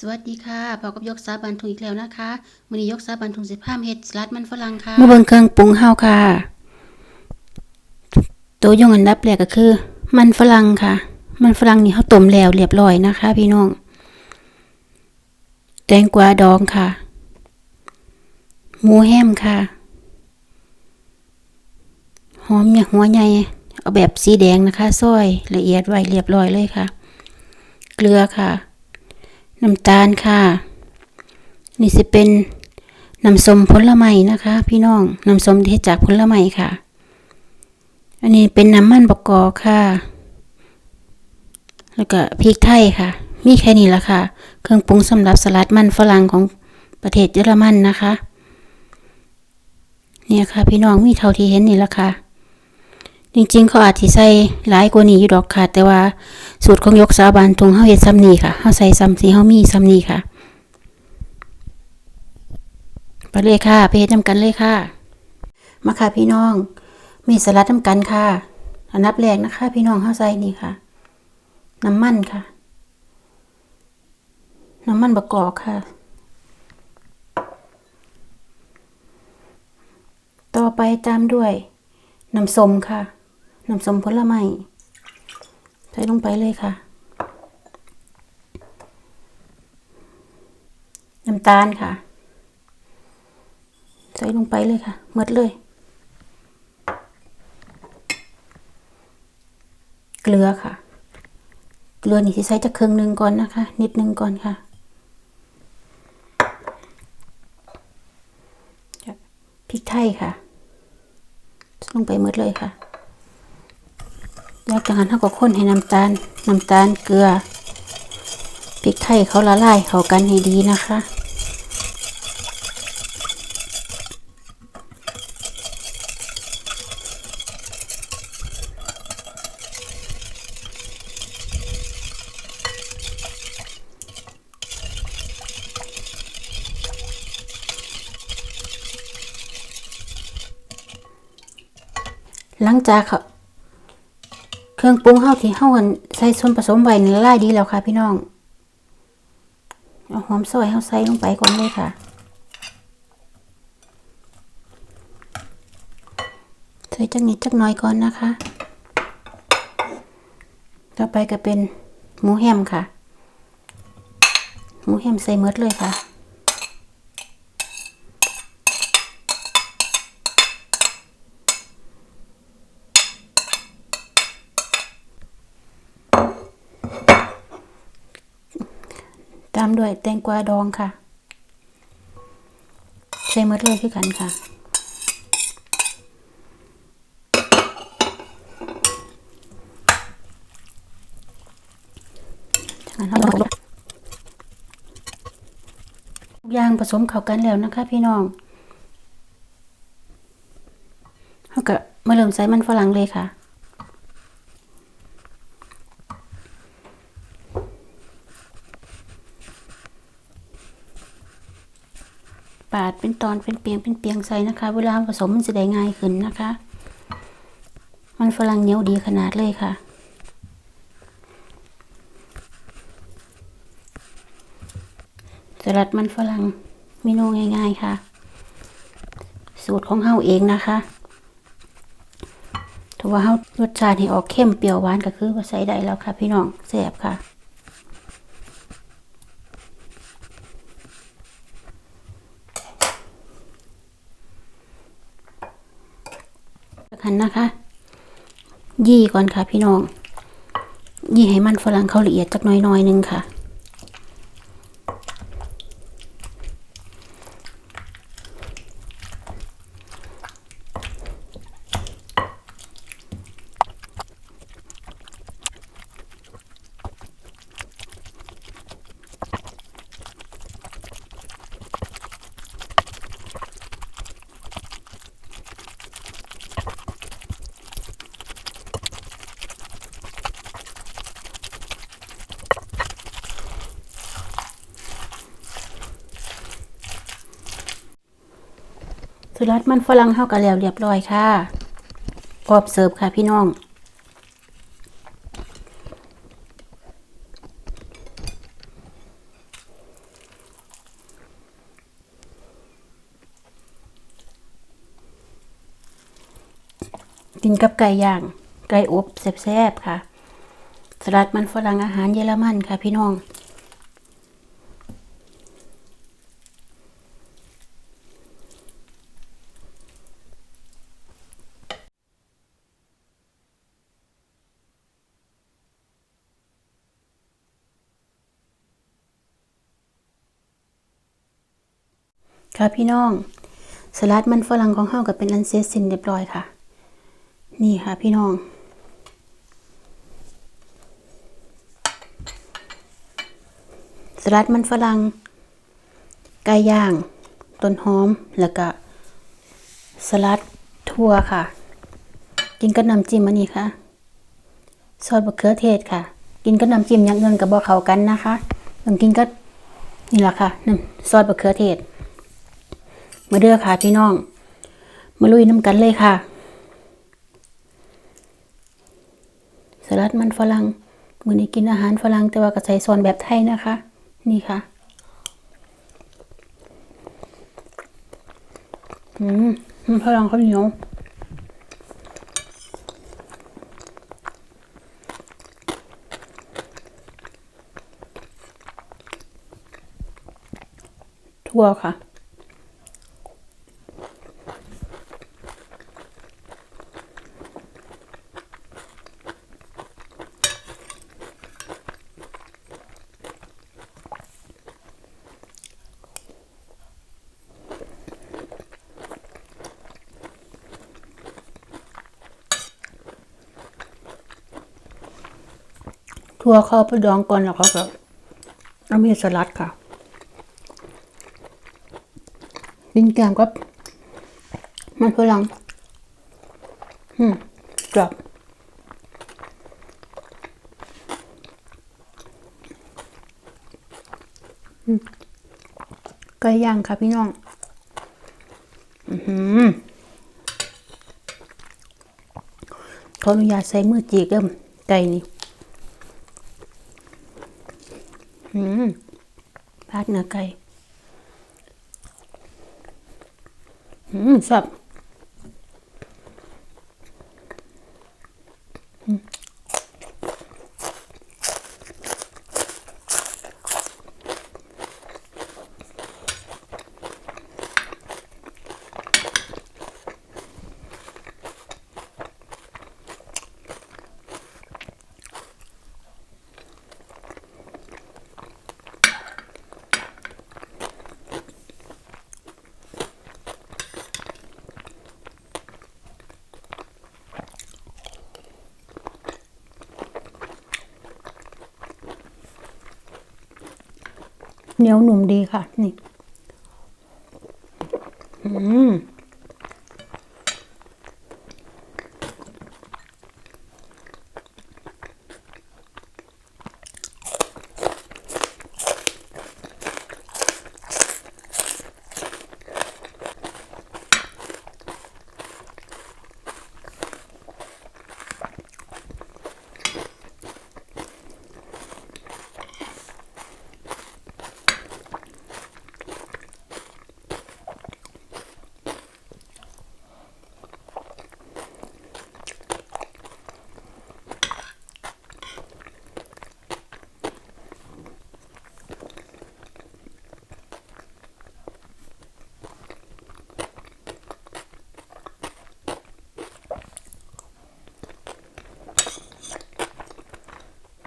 สวัสดีค่ะพบกับยกซาบันทุงอีกแล้วนะคะมื้อนี้ยกซาบันทุงสิพาเฮ็ดสลัดมันฝรั่งค่ะมาเบิ่งเครื่องปรุงเฮาค่ะ ตัวยงอันดับแรกก็คือ มันฝรั่งค่ะ มันฝรั่งนี่เฮาต้มแล้วเรียบร้อยนะคะ พี่น้อง แตงกวาดองค่ะ หมูแฮมค่ะ หอมเนี่ยหัวใหญ่เอาแบบสีแดงนะคะซอยละเอียดไว้เรียบร้อยเลยค่ะ เกลือค่ะ น้ำตาลค่ะ นี่สิเป็นน้ำส้มผลไม้นะคะ พี่น้องน้ำส้มที่จากผลไม้ค่ะ อันนี้เป็นน้ำมันบกกอกค่ะ แล้วก็พริกไทยค่ะ มีแค่นี้ละค่ะ เครื่องปรุงสำหรับสลัดมันฝรั่งของประเทศเยอรมันนะคะ เนี่ยค่ะ พี่น้องมีเท่าที่เห็นนี่ละค่ะ จริงๆ เขาอาจจะใส่หลายกว่านี้อยู่ดอกค่ะ แต่ว่าสูตรของยกสาบานตรงเฮาเฮ็ดซ้ำนี้ค่ะเฮาใส่ซ้ำสีเฮามีซ้ำนี้ค่ะ ไปเลยค่ะไปเฮ็ดน้ำกันเลยค่ะ มาค่ะพี่น้อง มีสลัดน้ำกันค่ะ อันดับแรกนะคะ พี่น้องเข้าใส่นี่ค่ะ น้ำมันค่ะ น้ำมันบะกอกค่ะ ต่อไปตามด้วยน้ำส้มค่ะ น้ำสมผลไม้ใส่ลงไปเลยค่ะ น้ำตาลค่ะ ใส่ลงไปเลยค่ะหมดเลย เกลือค่ะ เกลือนี่ที่ใส่จะครึ่งหนึ่งก่อนนะคะ นิดหนึ่งก่อนค่ะพริกไทยค่ะ ลงไปหมดเลยค่ะ แล้วจากนั้นเราก็ข้นให้น้ำตาลน้ำตาลเกลือพริกไทยเขาละลายเข้ากันให้ดีนะคะหลังจาก เครื่องปรุงเฮาที่เฮากันใส่ส่วนผสมไว้นี่ละลายดีแล้วค่ะ พี่น้องเอาหอมซอยเฮาใส่ลงไปก่อนเลยค่ะ ใส่จักนิดจักหน่อยก่อนนะคะ ต่อไปก็เป็นหมูแฮมค่ะ หมูแฮมใส่เมดเลยค่ะ ตามด้วยแตงกวาดองค่ะ ใส่หมดเลยคือกันค่ะจากนั้นเราทุกอย่างผสมเข้ากันแล้วนะคะ พี่น้องเราก็มาเริ่มใส่มันฝรั่งเลยค่ะ ปาดเป็นตอนเป็นเปียงเป็นเปียงใส่นะคะ เวลาผสมมันจะได้ง่ายขึ้นนะคะ มันฝรั่งเหนียวดีขนาดเลยค่ะสลัดมันฝรั่งเมนูง่าย ๆค่ะ สูตรของเฮาเองนะคะถือว่าเฮารสชาติให้ออกเข้มเปรี้ยวหวานก็คือว่าใส่ได้แล้วค่ะ พี่น้องแซ่บค่ะันนะคะ ยี่ก่อนค่ะพี่น้อง ยี่ให้มันฝรั่งเขาละเอียดจักหน้อยๆหนึงค่ะ คือรัดมันฝรั่งเข้ากันแล้วเรียบร้อยค่ะกอบเสิร์ฟค่ะพี่น้อง กินกับไก่ย่าง ไก่อบแซ่บๆค่ะ สลัดมันฝรั่งอาหารเยอรมันค่ะพี่น้อง ค่ะพี่น้อง สลัดมันฝรั่งของเฮาก็เป็นอันเสร็จสิ้นเรียบร้อยค่ะ นี่ค่ะพี่น้อง สลัดมันฝรั่งไก่ย่าง ต้นหอม แล้วก็สลัดทั่วค่ะ กินกับน้ำจิ้มอันนี้ค่ะ ซอสมะเขือเทศค่ะ กินกับน้ำจิ้มอย่างอื่นกับบ่เข้ากันนะคะต้องกินกับนี่แหละค่ะน้ำซอสมะเขือเทศ มาเด้อค่ะพี่น้อง มาลุยน้ำกันเลยค่ะ สลัดมันฝรั่งมื้อนี้กินอาหารฝรั่งแต่ว่าก็ใส่ซอนแบบไทยนะคะ นี่ค่ะอืมฝรั่งข้าวเหนียวทั่วค่ะ ทั่วเข้าไปดองก่อนแล้วเขาก็เอามีสลัดค่ะกินแกมกับ มันฝรั่งอืมกรอบไก่ย่างค่ะพี่น้อง อือขออนุญาตใส่มือจีกเริ่มไก่นี่ อืมราดเนื้อไก่อืมสับ เหนียวหนุ่มดีค่ะ นี่ อืม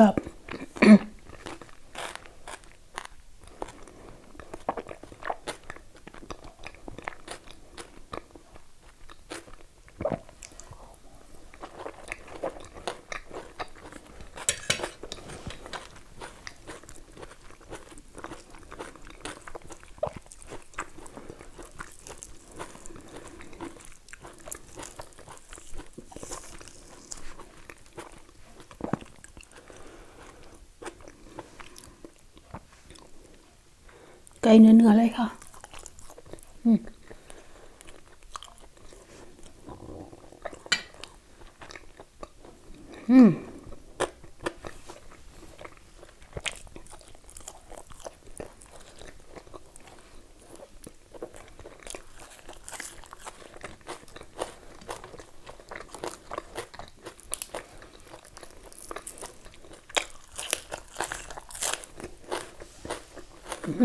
แบบ ไก่เนื้อเนื้อเลยค่ะ อืม อืม อื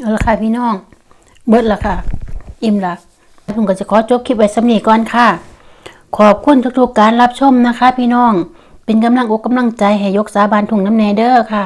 เอาละค่ะพี่น้อง เบิดละค่ะ อิ่มละผมก็จะขอจบคลิปไว้สำนีก่อนค่ะ ขอบคุณทุกๆการรับชมนะคะ พี่น้อง เป็นกำลังอกกำลังใจให้ยกสาบานถุงน้ำแนเดอร์ค่ะ